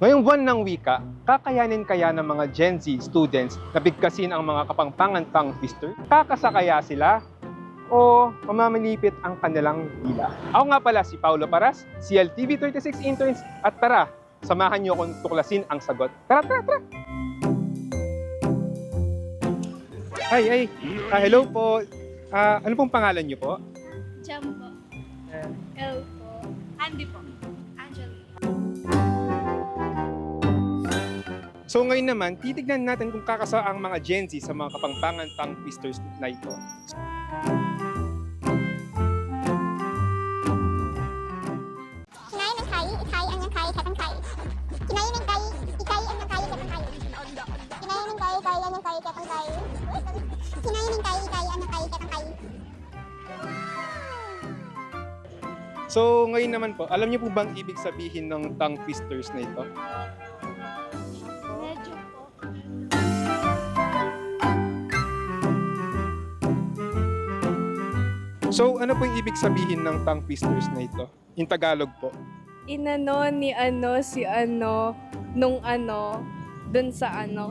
Ngayong buwan ng wika, kakayanin kaya ng mga Gen Z students na bigkasin ang mga kapangpangan pang twister? Kakasakaya sila? O mamamanipit ang kanilang dila? Ako nga pala si Paulo Paras, CLTV 36 Interns, at tara, samahan niyo akong tuklasin ang sagot. Tara, tara, tara! Ay, ay, ah, hello po. Ah, ano pong pangalan niyo po? Jam po. L po. Andy po. So ngayon naman, titignan natin kung kakasa ang mga Gen Z sa mga kapangpangan pang twisters na ito. So ngayon naman po, alam niyo po bang ibig sabihin ng tongue twisters na ito? So ano po yung ibig sabihin ng tongue twisters na ito? In Tagalog po. inano ni ano si ano nung ano dun sa ano